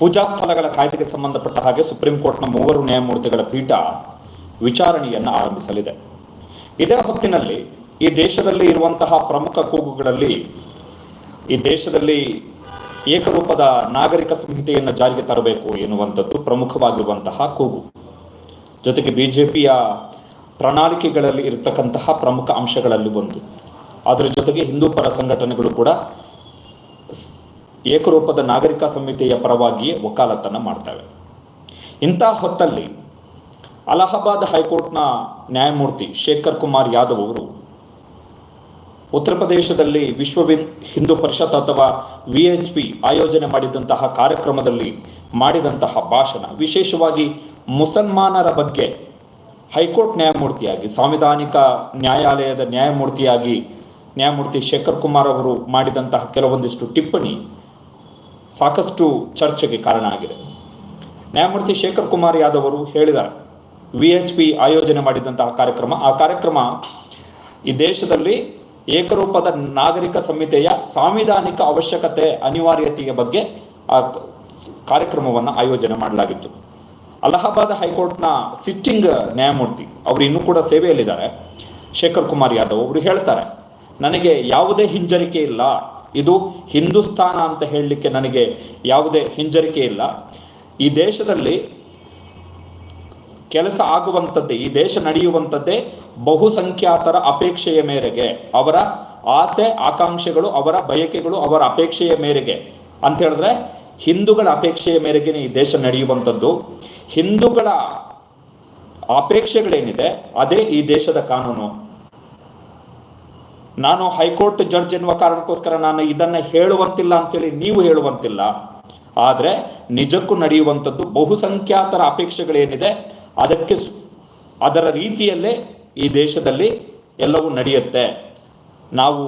ಪೂಜಾ ಸ್ಥಳಗಳ ಕಾಯ್ದೆಗೆ ಸಂಬಂಧಪಟ್ಟ ಹಾಗೆ ಸುಪ್ರೀಂ ಕೋರ್ಟ್ನ ಮೂವರು ನ್ಯಾಯಮೂರ್ತಿಗಳ ಪೀಠ ವಿಚಾರಣೆಯನ್ನು ಆರಂಭಿಸಲಿದೆ. ಇದೇ ಹೊತ್ತಿನಲ್ಲಿ ಈ ದೇಶದಲ್ಲಿ ಇರುವಂತಹ ಪ್ರಮುಖ ಕೂಗುಗಳಲ್ಲಿ ಈ ದೇಶದಲ್ಲಿ ಏಕರೂಪದ ನಾಗರಿಕ ಸಂಹಿತೆಯನ್ನು ಜಾರಿಗೆ ತರಬೇಕು ಎನ್ನುವಂಥದ್ದು ಪ್ರಮುಖವಾಗಿರುವಂತಹ ಕೂಗು. ಜೊತೆಗೆ ಬಿ ಜೆ ಪಿಯ ಪ್ರಣಾಳಿಕೆಗಳಲ್ಲಿ ಇರತಕ್ಕಂತಹ ಪ್ರಮುಖ ಅಂಶಗಳಲ್ಲಿ ಒಂದು. ಅದರ ಜೊತೆಗೆ ಹಿಂದೂ ಪರ ಸಂಘಟನೆಗಳು ಕೂಡ ಏಕರೂಪದ ನಾಗರಿಕ ಸಂಹಿತೆಯ ಪರವಾಗಿಯೇ ವಕಾಲತ್ತನ್ನು ಮಾಡ್ತವೆ. ಇಂಥ ಹೊತ್ತಲ್ಲಿ ಅಲಹಾಬಾದ್ ಹೈಕೋರ್ಟ್ನ ನ್ಯಾಯಮೂರ್ತಿ ಶೇಖರ್ ಕುಮಾರ್ ಯಾದವ್ ಅವರು ಉತ್ತರ ಪ್ರದೇಶದಲ್ಲಿ ವಿಶ್ವ ಹಿಂದೂ ಪರಿಷತ್ ಅಥವಾ ವಿ ಎಚ್ ಪಿ ಆಯೋಜನೆ ಮಾಡಿದಂತಹ ಕಾರ್ಯಕ್ರಮದಲ್ಲಿ ಮಾಡಿದಂತಹ ಭಾಷಣ, ವಿಶೇಷವಾಗಿ ಮುಸಲ್ಮಾನರ ಬಗ್ಗೆ ಹೈಕೋರ್ಟ್ ನ್ಯಾಯಮೂರ್ತಿಯಾಗಿ, ಸಾಂವಿಧಾನಿಕ ನ್ಯಾಯಾಲಯದ ನ್ಯಾಯಮೂರ್ತಿಯಾಗಿ ನ್ಯಾಯಮೂರ್ತಿ ಶೇಖರ್ ಕುಮಾರ್ ಅವರು ಮಾಡಿದಂತಹ ಕೆಲವೊಂದಿಷ್ಟು ಟಿಪ್ಪಣಿ ಸಾಕಷ್ಟು ಚರ್ಚೆಗೆ ಕಾರಣ ಆಗಿದೆ. ನ್ಯಾಯಮೂರ್ತಿ ಶೇಖರ್ ಕುಮಾರ್ ಯಾದವ್ ಅವರು ಹೇಳಿದ್ದಾರೆ ವಿ ಎಚ್ ಪಿ ಆಯೋಜನೆ ಮಾಡಿದಂತಹ ಕಾರ್ಯಕ್ರಮ. ಆ ಕಾರ್ಯಕ್ರಮ ಈ ದೇಶದಲ್ಲಿ ಏಕರೂಪದ ನಾಗರಿಕ ಸಂಹಿತೆಯ ಸಾಂವಿಧಾನಿಕ ಅವಶ್ಯಕತೆ, ಅನಿವಾರ್ಯತೆಯ ಬಗ್ಗೆ ಆ ಕಾರ್ಯಕ್ರಮವನ್ನು ಆಯೋಜನೆ ಮಾಡಲಾಗಿತ್ತು. ಅಲಹಾಬಾದ್ ಹೈಕೋರ್ಟ್ನ ಸಿಟ್ಟಿಂಗ್ ನ್ಯಾಯಮೂರ್ತಿ ಅವರು ಇನ್ನೂ ಕೂಡ ಸೇವೆಯಲ್ಲಿದ್ದಾರೆ. ಶೇಖರ್ ಕುಮಾರ್ ಯಾದವ್ ಅವರು ಹೇಳ್ತಾರೆ, ನನಗೆ ಯಾವುದೇ ಹಿಂಜರಿಕೆ ಇಲ್ಲ. ಇದು ಹಿಂದೂಸ್ತಾನ ಅಂತ ಹೇಳಲಿಕ್ಕೆ ನನಗೆ ಯಾವುದೇ ಹಿಂಜರಿಕೆ ಇಲ್ಲ. ಈ ದೇಶದಲ್ಲಿ ಕೆಲಸ ಆಗುವಂಥದ್ದೇ, ಈ ದೇಶ ನಡೆಯುವಂಥದ್ದೇ ಬಹುಸಂಖ್ಯಾತರ ಅಪೇಕ್ಷೆಯ ಮೇರೆಗೆ, ಅವರ ಆಸೆ, ಆಕಾಂಕ್ಷೆಗಳು, ಅವರ ಬಯಕೆಗಳು ಅವರ ಅಪೇಕ್ಷೆಯ ಮೇರೆಗೆ. ಅಂತ ಹೇಳಿದ್ರೆ ಹಿಂದೂಗಳ ಅಪೇಕ್ಷೆಯ ಮೇರೆಗೆ ಈ ದೇಶ ನಡೆಯುವಂಥದ್ದು. ಹಿಂದೂಗಳ ಅಪೇಕ್ಷೆಗಳೇನಿದೆ, ಅದೇ ಈ ದೇಶದ ಕಾನೂನು. ನಾನು ಹೈಕೋರ್ಟ್ ಜಡ್ಜ್ ಎನ್ನುವ ಕಾರಣಕ್ಕೋಸ್ಕರ ನಾನು ಇದನ್ನ ಹೇಳುವಂತಿಲ್ಲ ಅಂತೇಳಿ ನೀವು ಹೇಳುವಂತಿಲ್ಲ. ಆದರೆ ನಿಜಕ್ಕೂ ನಡೆಯುವಂಥದ್ದು ಬಹುಸಂಖ್ಯಾತರ ಅಪೇಕ್ಷೆಗಳೇನಿದೆ, ಅದಕ್ಕೆ ಅದರ ರೀತಿಯಲ್ಲೇ ಈ ದೇಶದಲ್ಲಿ ಎಲ್ಲವೂ ನಡೆಯುತ್ತೆ. ನಾವು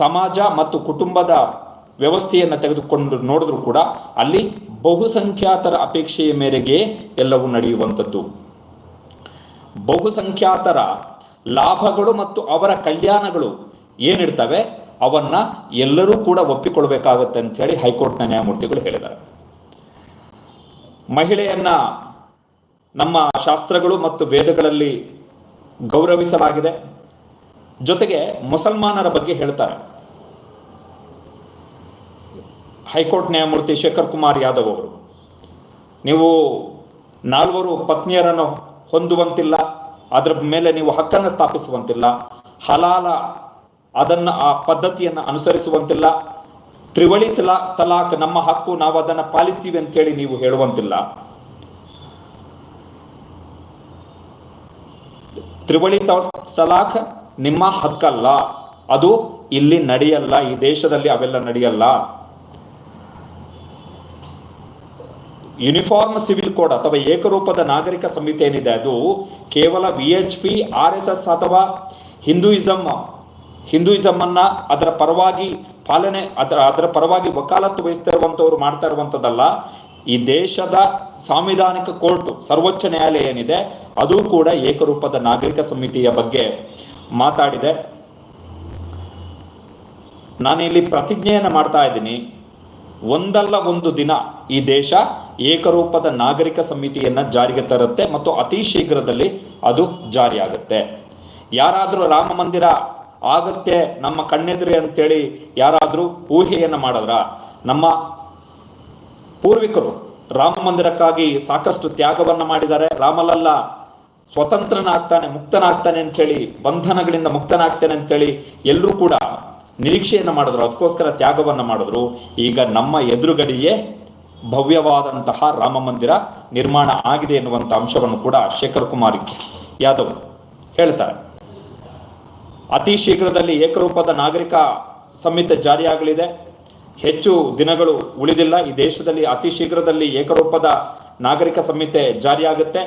ಸಮಾಜ ಮತ್ತು ಕುಟುಂಬದ ವ್ಯವಸ್ಥೆಯನ್ನು ತೆಗೆದುಕೊಂಡು ನೋಡಿದ್ರೂ ಕೂಡ ಅಲ್ಲಿ ಬಹುಸಂಖ್ಯಾತರ ಅಪೇಕ್ಷೆಯ ಮೇರೆಗೆ ಎಲ್ಲವೂ ನಡೆಯುವಂಥದ್ದು ಬಹುಸಂಖ್ಯಾತರ ಲಾಭಗಳು ಮತ್ತು ಅವರ ಕಲ್ಯಾಣಗಳು ಏನಿರ್ತವೆ, ಅವನ್ನ ಎಲ್ಲರೂ ಕೂಡ ಒಪ್ಪಿಕೊಳ್ಬೇಕಾಗುತ್ತೆ ಅಂತ ಹೇಳಿ ಹೈಕೋರ್ಟ್ನ ನ್ಯಾಯಮೂರ್ತಿಗಳು ಹೇಳಿದ್ದಾರೆ. ಮಹಿಳೆಯನ್ನ ನಮ್ಮ ಶಾಸ್ತ್ರಗಳು ಮತ್ತು ವೇದಗಳಲ್ಲಿ ಗೌರವಿಸಲಾಗಿದೆ. ಜೊತೆಗೆ ಮುಸಲ್ಮಾನರ ಬಗ್ಗೆ ಹೇಳ್ತಾರೆ. ಹೈಕೋರ್ಟ್ ನ್ಯಾಯಮೂರ್ತಿ ಶೇಖರ್ ಕುಮಾರ್ ಯಾದವ್ ಅವರು, ನೀವು ನಾಲ್ವರು ಪತ್ನಿಯರನ್ನು ಹೊಂದುವಂತಿಲ್ಲ, ಅದರ ಮೇಲೆ ನೀವು ಹಕ್ಕನ್ನು ಸ್ಥಾಪಿಸುವಂತಿಲ್ಲ, ಹಲಾಲ ಅದನ್ನು ಆ ಪದ್ಧತಿಯನ್ನು ಅನುಸರಿಸುವಂತಿಲ್ಲ. ತ್ರಿವಳಿ ತಲಾ ತಲಾಕ್ ನಮ್ಮ ಹಕ್ಕು, ನಾವು ಅದನ್ನು ಪಾಲಿಸ್ತೀವಿ ಅಂತೇಳಿ ನೀವು ಹೇಳುವಂತಿಲ್ಲ. ತ್ರಿವಳಿ ತಲಾಖ್ ನಿಮ್ಮ ಹಕ್ಕಲ್ಲ. ಅದು ಇಲ್ಲಿ ನಡೆಯಲ್ಲ. ಈ ದೇಶದಲ್ಲಿ ಅವೆಲ್ಲ ನಡೆಯಲ್ಲ. ಯೂನಿಫಾರ್ಮ್ ಸಿವಿಲ್ ಕೋಡ್ ಅಥವಾ ಏಕರೂಪದ ನಾಗರಿಕ ಸಂಹಿತೆ ಏನಿದೆ ಅದು ಕೇವಲ V H P, R S S ಅಥವಾ ಹಿಂದೂಯಿಸಮ್ ಹಿಂದೂಯಿಸಮ್ ಅನ್ನ ಅದರ ಪರವಾಗಿ ಪಾಲನೆ, ಅದರ ಅದರ ಪರವಾಗಿ ವಕಾಲತ್ತು ವಹಿಸ್ತಾ ಇರುವಂಥವ್ರು ಮಾಡ್ತಾ ಇರುವಂಥದ್ದಲ್ಲ ಈ ದೇಶದ ಸಾಂವಿಧಾನಿಕ ಕೋರ್ಟ್ ಸರ್ವೋಚ್ಚ ನ್ಯಾಯಾಲಯ ಏನಿದೆ, ಅದು ಕೂಡ ಏಕರೂಪದ ನಾಗರಿಕ ಸಮಿತಿಯ ಬಗ್ಗೆ ಮಾತಾಡಿದೆ. ನಾನು ಇಲ್ಲಿ ಪ್ರತಿಜ್ಞೆಯನ್ನು ಮಾಡ್ತಾ ಇದ್ದೀನಿ. ಒಂದಲ್ಲ ಒಂದು ದಿನ ಈ ದೇಶ ಏಕರೂಪದ ನಾಗರಿಕ ಸಮಿತಿಯನ್ನು ಜಾರಿಗೆ ತರುತ್ತೆ ಮತ್ತು ಅತಿ ಶೀಘ್ರದಲ್ಲಿ ಅದು ಜಾರಿಯಾಗುತ್ತೆ. ಯಾರಾದರೂ ರಾಮ ಮಂದಿರ ಆಗತ್ತೆ, ನಮ್ಮ ಕಣ್ಣೆದುರೆ ಅಂತೇಳಿ ಯಾರಾದರೂ ಊಹೆಯನ್ನು ಮಾಡಿದ್ರ? ನಮ್ಮ ಪೂರ್ವಿಕರು ರಾಮ ಮಂದಿರಕ್ಕಾಗಿ ಸಾಕಷ್ಟು ತ್ಯಾಗವನ್ನು ಮಾಡಿದ್ದಾರೆ. ರಾಮಲಲ್ಲ ಸ್ವತಂತ್ರನಾಗ್ತಾನೆ, ಮುಕ್ತನಾಗ್ತಾನೆ ಅಂತೇಳಿ, ಬಂಧನಗಳಿಂದ ಮುಕ್ತನಾಗ್ತಾನೆ ಅಂತೇಳಿ ಎಲ್ಲರೂ ಕೂಡ ನಿರೀಕ್ಷೆಯನ್ನು ಮಾಡಿದ್ರು. ಅದಕ್ಕೋಸ್ಕರ ತ್ಯಾಗವನ್ನು ಮಾಡಿದ್ರು. ಈಗ ನಮ್ಮ ಎದುರುಗಡೆಯೇ ಭವ್ಯವಾದಂತಹ ರಾಮ ಮಂದಿರ ನಿರ್ಮಾಣ ಆಗಿದೆ ಎನ್ನುವಂಥ ಅಂಶವನ್ನು ಕೂಡ ಶೇಖರ್ ಕುಮಾರ್ ಯಾದವ್ ಹೇಳ್ತಾರೆ. ಅತಿ ಶೀಘ್ರದಲ್ಲಿ ಏಕರೂಪದ ನಾಗರಿಕ ಸಂಹಿತೆ ಜಾರಿಯಾಗಲಿದೆ. ಹೆಚ್ಚು ದಿನಗಳು ಉಳಿದಿಲ್ಲ. ಈ ದೇಶದಲ್ಲಿ ಅತಿ ಶೀಘ್ರದಲ್ಲಿ ಏಕರೂಪದ ನಾಗರಿಕ ಸಂಹಿತೆ ಜಾರಿಯಾಗುತ್ತೆ.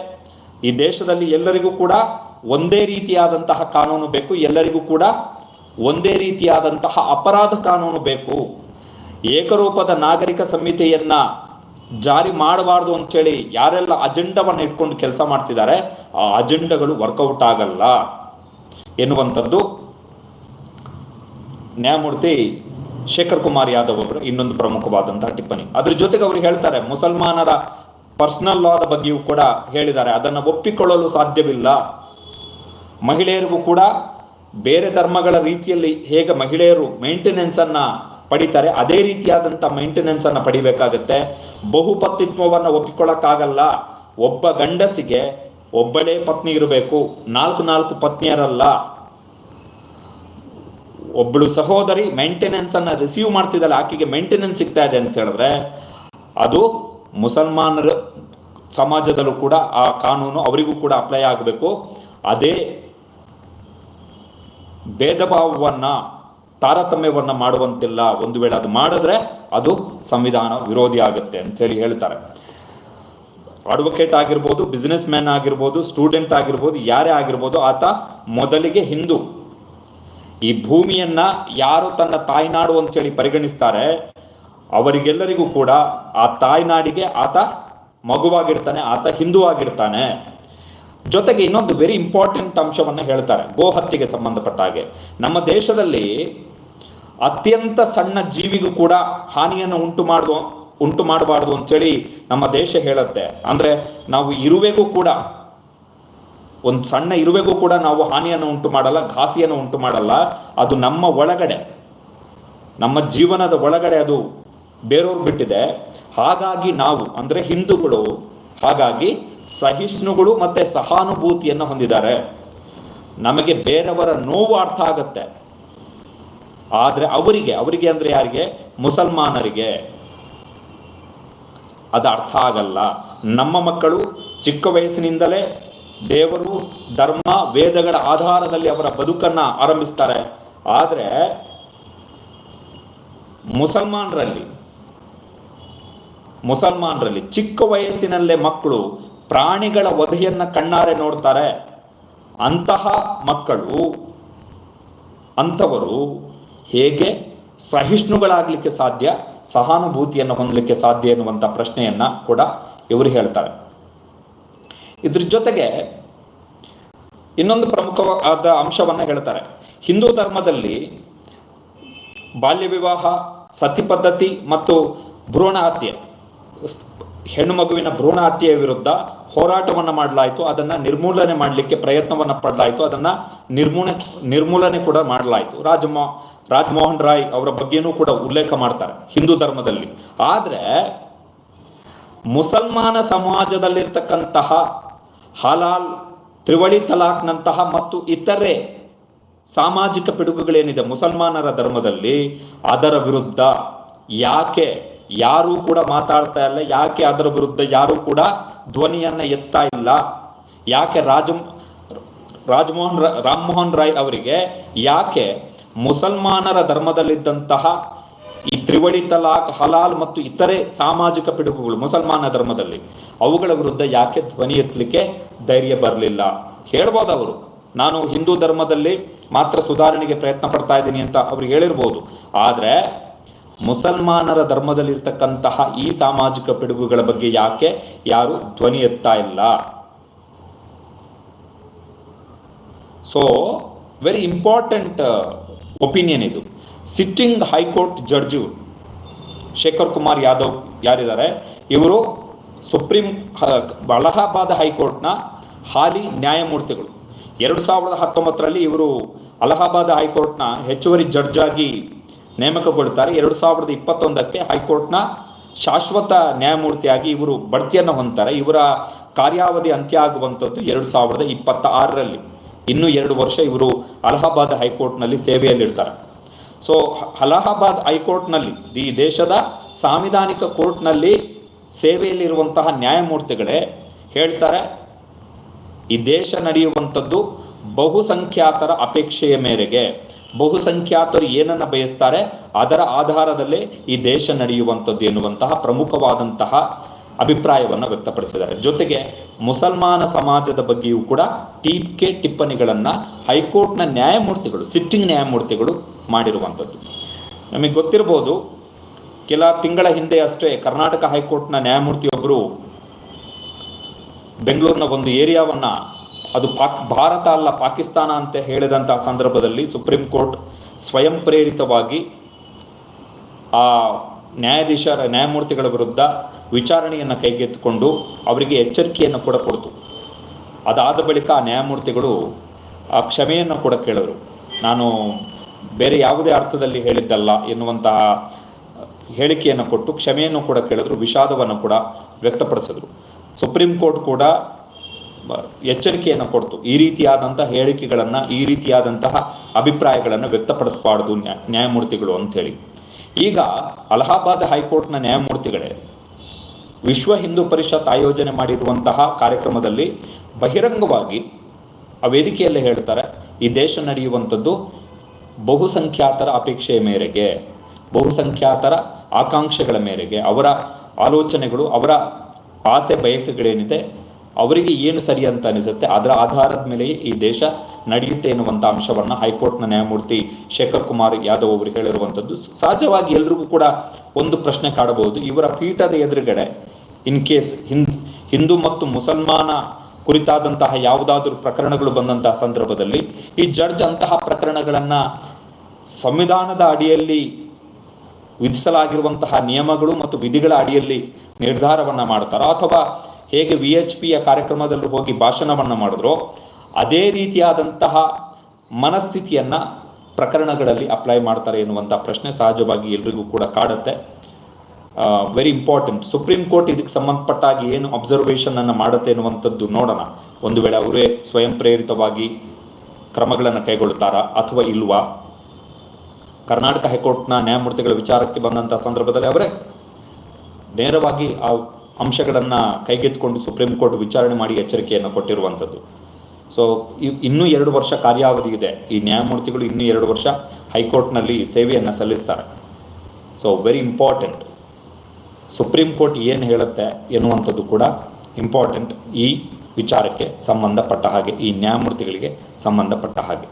ಈ ದೇಶದಲ್ಲಿ ಎಲ್ಲರಿಗೂ ಕೂಡ ಒಂದೇ ರೀತಿಯಾದಂತಹ ಕಾನೂನು ಬೇಕು. ಎಲ್ಲರಿಗೂ ಕೂಡ ಒಂದೇ ರೀತಿಯಾದಂತಹ ಅಪರಾಧ ಕಾನೂನು ಬೇಕು. ಏಕರೂಪದ ನಾಗರಿಕ ಸಂಹಿತೆಯನ್ನ ಜಾರಿ ಮಾಡಬಾರ್ದು ಅಂತೇಳಿ ಯಾರೆಲ್ಲ ಅಜೆಂಡವನ್ನು ಇಟ್ಕೊಂಡು ಕೆಲಸ ಮಾಡ್ತಿದ್ದಾರೆ, ಆ ಅಜೆಂಡಗಳು ವರ್ಕೌಟ್ ಆಗಲ್ಲ ಎನ್ನುವಂಥದ್ದು ನ್ಯಾಯಮೂರ್ತಿ ಶೇಖರ್ ಕುಮಾರ್ ಯಾದವ್ ಅವರು ಇನ್ನೊಂದು ಪ್ರಮುಖವಾದಂತಹ ಟಿಪ್ಪಣಿ. ಅದ್ರ ಜೊತೆಗೆ ಅವರು ಹೇಳ್ತಾರೆ, ಮುಸಲ್ಮಾನರ ಪರ್ಸನಲ್ ಲಾದ ಬಗ್ಗೆಯೂ ಕೂಡ ಹೇಳಿದ್ದಾರೆ. ಅದನ್ನು ಒಪ್ಪಿಕೊಳ್ಳಲು ಸಾಧ್ಯವಿಲ್ಲ. ಮಹಿಳೆಯರಿಗೂ ಕೂಡ ಬೇರೆ ಧರ್ಮಗಳ ರೀತಿಯಲ್ಲಿ ಹೇಗೆ ಮಹಿಳೆಯರು ಮೇಂಟೆನೆನ್ಸ್ ಅನ್ನ ಪಡಿತಾರೆ, ಅದೇ ರೀತಿಯಾದಂಥ ಮೇಂಟೆನೆನ್ಸ್ ಅನ್ನ ಪಡಿಬೇಕಾಗತ್ತೆ. ಬಹುಪತಿತ್ವವನ್ನು ಒಪ್ಪಿಕೊಳ್ಳಕ್ಕಾಗಲ್ಲ. ಒಬ್ಬ ಗಂಡಸಿಗೆ ಒಬ್ಬಳೇ ಪತ್ನಿ ಇರಬೇಕು. ನಾಲ್ಕು ನಾಲ್ಕು ಪತ್ನಿಯರಲ್ಲ. ಒಬ್ಬಳು ಸಹೋದರಿ ಮೇಂಟೆನೆನ್ಸ್ ಅನ್ನ ರಿಸೀವ್ ಮಾಡ್ತಿದ್ದಲ್ಲ ಆಕೆಗೆ ಮೇಂಟೆನೆನ್ಸ್ ಸಿಗ್ತಾ ಇದೆ ಅಂತ ಹೇಳಿದ್ರೆ, ಅದು ಮುಸಲ್ಮಾನರ ಸಮಾಜದಲ್ಲೂ ಕೂಡ ಆ ಕಾನೂನು ಅವರಿಗೂ ಕೂಡ ಅಪ್ಲೈ ಆಗಬೇಕು. ಅದೇ ಭೇದ ಭಾವವನ್ನು ತಾರತಮ್ಯವನ್ನು ಮಾಡುವಂತಿಲ್ಲ. ಒಂದು ವೇಳೆ ಅದು ಮಾಡಿದ್ರೆ ಅದು ಸಂವಿಧಾನ ವಿರೋಧಿ ಆಗುತ್ತೆ ಅಂತೇಳಿ ಹೇಳ್ತಾರೆ. ಅಡ್ವೊಕೇಟ್ ಆಗಿರ್ಬೋದು ಬಿಸ್ನೆಸ್ ಮ್ಯಾನ್ ಆಗಿರ್ಬೋದು ಸ್ಟೂಡೆಂಟ್ ಆಗಿರ್ಬೋದು, ಯಾರೇ ಆಗಿರ್ಬೋದು, ಆತ ಮೊದಲಿಗೆ ಹಿಂದೂ. ಈ ಭೂಮಿಯನ್ನ ಯಾರು ತನ್ನ ತಾಯ್ನಾಡು ಅಂತೇಳಿ ಪರಿಗಣಿಸ್ತಾರೆ, ಅವರಿಗೆಲ್ಲರಿಗೂ ಕೂಡ ಆ ತಾಯ್ನಾಡಿಗೆ ಆತ ಮಗುವಾಗಿರ್ತಾನೆ, ಆತ ಹಿಂದೂ ಆಗಿರ್ತಾನೆ ಜೊತೆಗೆ ಇನ್ನೊಂದು ವೆರಿ ಇಂಪಾರ್ಟೆಂಟ್ ಅಂಶವನ್ನು ಹೇಳ್ತಾರೆ ಗೋ ಹತ್ಯೆಗೆ ಸಂಬಂಧಪಟ್ಟ ಹಾಗೆ. ನಮ್ಮ ದೇಶದಲ್ಲಿ ಅತ್ಯಂತ ಸಣ್ಣ ಜೀವಿಗೂ ಕೂಡ ಹಾನಿಯನ್ನು ಉಂಟು ಮಾಡುವ, ಉಂಟು ಮಾಡಬಾರ್ದು ಅಂತೇಳಿ ನಮ್ಮ ದೇಶ ಹೇಳುತ್ತೆ. ಅಂದ್ರೆ ನಾವು ಇರುವೆಗೂ ಕೂಡ ಒಂದು ಸಣ್ಣ ಇರುವೆಗೂ ಕೂಡ ನಾವು ಹಾನಿಯನ್ನು ಉಂಟು ಮಾಡಲ್ಲ, ಘಾಸಿಯನ್ನು ಉಂಟು ಮಾಡಲ್ಲ. ಅದು ನಮ್ಮ ಒಳಗಡೆ, ನಮ್ಮ ಜೀವನದ ಒಳಗಡೆ ಅದು ಬೇರೆಯವ್ರು ಬಿಟ್ಟಿದೆ. ಹಾಗಾಗಿ ನಾವು, ಅಂದರೆ ಹಿಂದೂಗಳು, ಹಾಗಾಗಿ ಸಹಿಷ್ಣುಗಳು ಮತ್ತೆ ಸಹಾನುಭೂತಿಯನ್ನು ಹೊಂದಿದ್ದಾರೆ. ನಮಗೆ ಬೇರೆಯವರ ನೋವು ಅರ್ಥ ಆಗತ್ತೆ. ಆದರೆ ಅವರಿಗೆ ಅವರಿಗೆ ಅಂದರೆ ಯಾರಿಗೆ? ಮುಸಲ್ಮಾನರಿಗೆ. ಅದು ಅರ್ಥ ಆಗಲ್ಲ. ನಮ್ಮ ಮಕ್ಕಳು ಚಿಕ್ಕ ವಯಸ್ಸಿನಿಂದಲೇ ದೇವರು ಧರ್ಮ, ವೇದಗಳ ಆಧಾರದಲ್ಲಿ ಅವರ ಬದುಕನ್ನ ಆರಂಭಿಸ್ತಾರೆ. ಆದರೆ ಮುಸಲ್ಮಾನರಲ್ಲಿ ಮುಸಲ್ಮಾನರಲ್ಲಿ ಚಿಕ್ಕ ವಯಸ್ಸಿನಲ್ಲೇ ಮಕ್ಕಳು ಪ್ರಾಣಿಗಳ ವಧೆಯನ್ನ ಕಣ್ಣಾರೆ ನೋಡ್ತಾರೆ. ಅಂತಹ ಮಕ್ಕಳು, ಅಂಥವರು ಹೇಗೆ ಸಹಿಷ್ಣುಗಳಾಗಲಿಕ್ಕೆ ಸಾಧ್ಯ, ಸಹಾನುಭೂತಿಯನ್ನು ಹೊಂದಲಿಕ್ಕೆ ಸಾಧ್ಯ ಎನ್ನುವಂಥ ಪ್ರಶ್ನೆಯನ್ನ ಕೂಡ ಇವರು ಹೇಳ್ತಾರೆ. ಇದ್ರ ಜೊತೆಗೆ ಇನ್ನೊಂದು ಪ್ರಮುಖವಾದ ಅಂಶವನ್ನು ಹೇಳ್ತಾರೆ. ಹಿಂದೂ ಧರ್ಮದಲ್ಲಿ ಬಾಲ್ಯ ವಿವಾಹ, ಸತಿ ಪದ್ಧತಿ ಮತ್ತು ಭ್ರೂಣ ಹತ್ಯೆ ಹೆಣ್ಣು ಮಗುವಿನ ಭ್ರೂಣ ಹತ್ಯೆಯ ವಿರುದ್ಧ ಹೋರಾಟವನ್ನು ಮಾಡಲಾಯಿತು. ಅದನ್ನು ನಿರ್ಮೂಲನೆ ಮಾಡಲಿಕ್ಕೆ ಪ್ರಯತ್ನವನ್ನು ಪಡಲಾಯಿತು. ಅದನ್ನು ನಿರ್ಮೂಲ, ನಿರ್ಮೂಲನೆ ಕೂಡ ಮಾಡಲಾಯಿತು. ರಾಜಮೋ, ರಾಜಮೋಹನ್ ರಾಯ್ ಅವರ ಬಗ್ಗೆನೂ ಕೂಡ ಉಲ್ಲೇಖ ಮಾಡ್ತಾರೆ ಹಿಂದೂ ಧರ್ಮದಲ್ಲಿ. ಆದರೆ ಮುಸಲ್ಮಾನ ಸಮಾಜದಲ್ಲಿರ್ತಕ್ಕಂತಹ ಹಲಾಲ್, ತ್ರಿವಳಿ ತಲಾಖ್ನಂತಹ ಮತ್ತು ಇತರೆ ಸಾಮಾಜಿಕ ಪಿಡುಗುಗಳೇನಿದೆ ಮುಸಲ್ಮಾನರ ಧರ್ಮದಲ್ಲಿ, ಅದರ ವಿರುದ್ಧ ಯಾಕೆ ಯಾರೂ ಕೂಡ ಮಾತಾಡ್ತಾ ಇಲ್ಲ, ಯಾಕೆ ಅದರ ವಿರುದ್ಧ ಯಾರೂ ಕೂಡ ಧ್ವನಿಯನ್ನ ಎತ್ತಾ ಇಲ್ಲ, ಯಾಕೆ ರಾಜ ರಾಜಮೋಹನ್ ರಾಮಮೋಹನ್ ರಾಯ್ ಅವರಿಗೆ ಯಾಕೆ ಮುಸಲ್ಮಾನರ ಧರ್ಮದಲ್ಲಿದ್ದಂತಹ ತ್ರಿವಳಿ ತಲಾಖ್, ಹಲಾಲ್ ಮತ್ತು ಇತರೆ ಸಾಮಾಜಿಕ ಪಿಡುಗುಗಳು ಮುಸಲ್ಮಾನ ಧರ್ಮದಲ್ಲಿ. ಅವುಗಳ ವಿರುದ್ಧ ಯಾಕೆ ಧ್ವನಿ ಎತ್ತಲಿಕ್ಕೆ ಧೈರ್ಯ ಬರಲಿಲ್ಲ? ಹೇಳ್ಬೋದು ಅವರು. ನಾನು ಹಿಂದೂ ಧರ್ಮದಲ್ಲಿ ಮಾತ್ರ ಸುಧಾರಣೆಗೆ ಪ್ರಯತ್ನ ಪಡ್ತಾ ಇದ್ದೀನಿ ಅಂತ ಅವ್ರು ಹೇಳಿರ್ಬೋದು. ಆದರೆ ಮುಸಲ್ಮಾನರ ಧರ್ಮದಲ್ಲಿರ್ತಕ್ಕಂತಹ ಈ ಸಾಮಾಜಿಕ ಪಿಡುಗುಗಳ ಬಗ್ಗೆ ಯಾಕೆ ಯಾರು ಧ್ವನಿ ಎತ್ತಾ ಇಲ್ಲ? ಸೊ ವೆರಿ ಇಂಪಾರ್ಟೆಂಟ್ ಒಪಿನಿಯನ್ ಇದು. Sitting high court judge Shekhar Kumar Yadav ಯಾರಿದ್ದಾರೆ? ಇವರು ಸುಪ್ರೀಂ ಅಲಹಾಬಾದ್ ಹೈಕೋರ್ಟ್ನ ಹಾಲಿ ನ್ಯಾಯಮೂರ್ತಿಗಳು. ಎರಡು ಸಾವಿರದ ಹತ್ತೊಂಬತ್ತರಲ್ಲಿ ಇವರು ಅಲಹಾಬಾದ್ ಹೈಕೋರ್ಟ್ನ ಹೆಚ್ಚುವರಿ ಜಡ್ಜ್ ಆಗಿ ನೇಮಕಗೊಳ್ತಾರೆ ಎರಡು ಸಾವಿರದ ಇಪ್ಪತ್ತೊಂದಕ್ಕೆ ಹೈಕೋರ್ಟ್ನ ಶಾಶ್ವತ ನ್ಯಾಯಮೂರ್ತಿಯಾಗಿ ಇವರು ಬಡ್ತಿಯನ್ನು ಹೊಂದ್ತಾರೆ ಇವರ ಕಾರ್ಯಾವಧಿ ಅಂತ್ಯ ಆಗುವಂಥದ್ದು ಎರಡು ಸಾವಿರದ ಇಪ್ಪತ್ತ ಆರರಲ್ಲಿ ಇನ್ನೂ ಎರಡು ವರ್ಷ ಇವರು ಅಲಹಾಬಾದ್ ಹೈಕೋರ್ಟ್ನಲ್ಲಿ ಸೇವೆಯಲ್ಲಿರ್ತಾರೆ. ಸೊ ಅಲಹಾಬಾದ್ ಹೈಕೋರ್ಟ್ನಲ್ಲಿ ಈ ದೇಶದ ಸಾಂವಿಧಾನಿಕ ಕೋರ್ಟ್ನಲ್ಲಿ ಸೇವೆಯಲ್ಲಿರುವಂತಹ ನ್ಯಾಯಮೂರ್ತಿಗಳೇ ಹೇಳ್ತಾರೆ, ಈ ದೇಶ ನಡೆಯುವಂಥದ್ದು ಬಹುಸಂಖ್ಯಾತರ ಅಪೇಕ್ಷೆಯ ಮೇರೆಗೆ. ಬಹುಸಂಖ್ಯಾತರು ಏನನ್ನು ಬಯಸ್ತಾರೆ? ಅದರ ಆಧಾರದಲ್ಲೇ ಈ ದೇಶ ನಡೆಯುವಂಥದ್ದು ಎನ್ನುವಂತಹ ಪ್ರಮುಖವಾದಂತಹ ಅಭಿಪ್ರಾಯವನ್ನು ವ್ಯಕ್ತಪಡಿಸಿದ್ದಾರೆ. ಜೊತೆಗೆ ಮುಸಲ್ಮಾನ ಸಮಾಜದ ಬಗ್ಗೆಯೂ ಕೂಡ ಟೀಕೆ ಟಿಪ್ಪಣಿಗಳನ್ನು ಹೈಕೋರ್ಟ್ನ ನ್ಯಾಯಮೂರ್ತಿಗಳು, ಸಿಟ್ಟಿಂಗ್ ನ್ಯಾಯಮೂರ್ತಿಗಳು ಮಾಡಿರುವಂಥದ್ದು. ನಮಗೆ ಗೊತ್ತಿರ್ಬೋದು, ಕೆಲ ತಿಂಗಳ ಹಿಂದೆ ಅಷ್ಟೇ ಕರ್ನಾಟಕ ಹೈಕೋರ್ಟ್ನ ನ್ಯಾಯಮೂರ್ತಿಯೊಬ್ಬರು ಬೆಂಗಳೂರಿನ ಒಂದು ಏರಿಯಾವನ್ನು ಅದು ಪಾಕ್, ಭಾರತ ಅಲ್ಲ ಪಾಕಿಸ್ತಾನ ಅಂತ ಹೇಳಿದಂತಹ ಸಂದರ್ಭದಲ್ಲಿ ಸುಪ್ರೀಂ ಕೋರ್ಟ್ ಸ್ವಯಂ ಪ್ರೇರಿತವಾಗಿ ಆ ನ್ಯಾಯಾಧೀಶರ ನ್ಯಾಯಮೂರ್ತಿಗಳ ವಿರುದ್ಧ ವಿಚಾರಣೆಯನ್ನು ಕೈಗೆತ್ತಿಕೊಂಡು ಅವರಿಗೆ ಎಚ್ಚರಿಕೆಯನ್ನು ಕೂಡ ಕೊಡ್ತು. ಅದಾದ ಬಳಿಕ ಆ ನ್ಯಾಯಮೂರ್ತಿಗಳು ಆ ಕ್ಷಮೆಯನ್ನು ಕೂಡ ಕೇಳಿದರು. ನಾನು ಬೇರೆ ಯಾವುದೇ ಅರ್ಥದಲ್ಲಿ ಹೇಳಿದ್ದಲ್ಲ ಎನ್ನುವಂತಹ ಹೇಳಿಕೆಯನ್ನು ಕೊಟ್ಟು, ಕ್ಷಮೆಯನ್ನು ಕೂಡ ಕೇಳಿದ್ರು, ವಿಷಾದವನ್ನು ಕೂಡ ವ್ಯಕ್ತಪಡಿಸಿದ್ರು. ಸುಪ್ರೀಂ ಕೋರ್ಟ್ ಕೂಡ ಎಚ್ಚರಿಕೆಯನ್ನು ಕೊಡ್ತು. ಈ ರೀತಿಯಾದಂತಹ ಹೇಳಿಕೆಗಳನ್ನು, ಈ ರೀತಿಯಾದಂತಹ ಅಭಿಪ್ರಾಯಗಳನ್ನು ವ್ಯಕ್ತಪಡಿಸಬಾರ್ದು ನ್ಯಾ, ನ್ಯಾಯಮೂರ್ತಿಗಳು ಅಂಥೇಳಿ. ಈಗ ಅಲಹಾಬಾದ್ ಹೈಕೋರ್ಟ್ನ ನ್ಯಾಯಮೂರ್ತಿಗಳೇ, ವಿಶ್ವ ಹಿಂದೂ ಪರಿಷತ್ ಆಯೋಜನೆ ಮಾಡಿರುವಂತಹ ಕಾರ್ಯಕ್ರಮದಲ್ಲಿ ಬಹಿರಂಗವಾಗಿ ಆ ವೇದಿಕೆಯಲ್ಲಿ ಹೇಳ್ತಾರೆ, ಈ ದೇಶ ನಡೆಯುವಂಥದ್ದು ಬಹುಸಂಖ್ಯಾತರ ಅಪೇಕ್ಷೆಯ ಮೇರೆಗೆ, ಬಹುಸಂಖ್ಯಾತರ ಆಕಾಂಕ್ಷೆಗಳ ಮೇರೆಗೆ, ಅವರ ಆಲೋಚನೆಗಳು, ಅವರ ಆಸೆ ಬಯಕೆಗಳೇನಿದೆ, ಅವರಿಗೆ ಏನು ಸರಿ ಅಂತ ಅನಿಸುತ್ತೆ, ಅದರ ಆಧಾರದ ಮೇಲೆಯೇ ಈ ದೇಶ ನಡೆಯುತ್ತೆ ಎನ್ನುವಂಥ ಅಂಶವನ್ನು ಹೈಕೋರ್ಟ್ನ ನ್ಯಾಯಮೂರ್ತಿ ಶೇಖರ್ ಕುಮಾರ್ ಯಾದವ್ ಅವರು ಹೇಳಿರುವಂಥದ್ದು. ಸಹಜವಾಗಿ ಎಲ್ರಿಗೂ ಕೂಡ ಒಂದು ಪ್ರಶ್ನೆ ಕಾಡಬಹುದು. ಇವರ ಪೀಠದ ಎದುರುಗಡೆ ಇನ್ ಕೇಸ್ ಹಿಂದ್, ಹಿಂದೂ ಮತ್ತು ಮುಸಲ್ಮಾನ ಕುರಿತಾದಂತಹ ಯಾವುದಾದ್ರೂ ಪ್ರಕರಣಗಳು ಬಂದಂತಹ ಸಂದರ್ಭದಲ್ಲಿ ಈ ಜಡ್ಜ್ ಅಂತಹ ಪ್ರಕರಣಗಳನ್ನು ಸಂವಿಧಾನದ ಅಡಿಯಲ್ಲಿ ವಿಧಿಸಲಾಗಿರುವಂತಹ ನಿಯಮಗಳು ಮತ್ತು ವಿಧಿಗಳ ಅಡಿಯಲ್ಲಿ ನಿರ್ಧಾರವನ್ನು ಮಾಡ್ತಾರೋ ಅಥವಾ ಹೇಗೆ ವಿ ಎಚ್ ಪಿಯ ಕಾರ್ಯಕ್ರಮದಲ್ಲಿ ಹೋಗಿ ಭಾಷಣವನ್ನು ಮಾಡಿದ್ರೋ ಅದೇ ರೀತಿಯಾದಂತಹ ಮನಸ್ಥಿತಿಯನ್ನು ಪ್ರಕರಣಗಳಲ್ಲಿ ಅಪ್ಲೈ ಮಾಡ್ತಾರೆ ಎನ್ನುವಂಥ ಪ್ರಶ್ನೆ ಸಹಜವಾಗಿ ಎಲ್ರಿಗೂ ಕೂಡ ಕಾಡುತ್ತೆ. ವೆರಿ ಇಂಪಾರ್ಟೆಂಟ್ ಸುಪ್ರೀಂ ಕೋರ್ಟ್ ಇದಕ್ಕೆ ಸಂಬಂಧಪಟ್ಟಾಗಿ ಏನು ಅಬ್ಸರ್ವೇಷನ್ ಅನ್ನು ಮಾಡುತ್ತೆ ಅನ್ನುವಂಥದ್ದು ನೋಡೋಣ. ಒಂದು ವೇಳೆ ಅವರೇ ಸ್ವಯಂ ಪ್ರೇರಿತವಾಗಿ ಕ್ರಮಗಳನ್ನು ಕೈಗೊಳ್ಳುತ್ತಾರಾ ಅಥವಾ ಇಲ್ವಾ? ಕರ್ನಾಟಕ ಹೈಕೋರ್ಟ್ನ ನ್ಯಾಯಮೂರ್ತಿಗಳ ವಿಚಾರಕ್ಕೆ ಬಂದಂಥ ಸಂದರ್ಭದಲ್ಲಿ ಅವರೇ ನೇರವಾಗಿ ಆ ಅಂಶಗಳನ್ನು ಕೈಗೆತ್ತಿಕೊಂಡು ಸುಪ್ರೀಂ ಕೋರ್ಟ್ ವಿಚಾರಣೆ ಮಾಡಿ ಎಚ್ಚರಿಕೆಯನ್ನು ಕೊಟ್ಟಿರುವಂಥದ್ದು. ಸೊ ಇನ್ನೂ ಎರಡು ವರ್ಷ ಕಾರ್ಯಾವಧಿ ಇದೆ. ಈ ನ್ಯಾಯಮೂರ್ತಿಗಳು ಇನ್ನೂ ಎರಡು ವರ್ಷ ಹೈಕೋರ್ಟ್ನಲ್ಲಿ ಸೇವೆಯನ್ನು ಸಲ್ಲಿಸ್ತಾರೆ. So very important supreme court ಏನು ಹೇಳುತ್ತೆ ಎನ್ನುವಂಥದ್ದು ಕೂಡ ಇಂಪಾರ್ಟೆಂಟ್ ಈ ವಿಚಾರಕ್ಕೆ ಸಂಬಂಧಪಟ್ಟ ಹಾಗೆ, ಈ ನ್ಯಾಯಮೂರ್ತಿಗಳಿಗೆ ಸಂಬಂಧಪಟ್ಟ ಹಾಗೆ.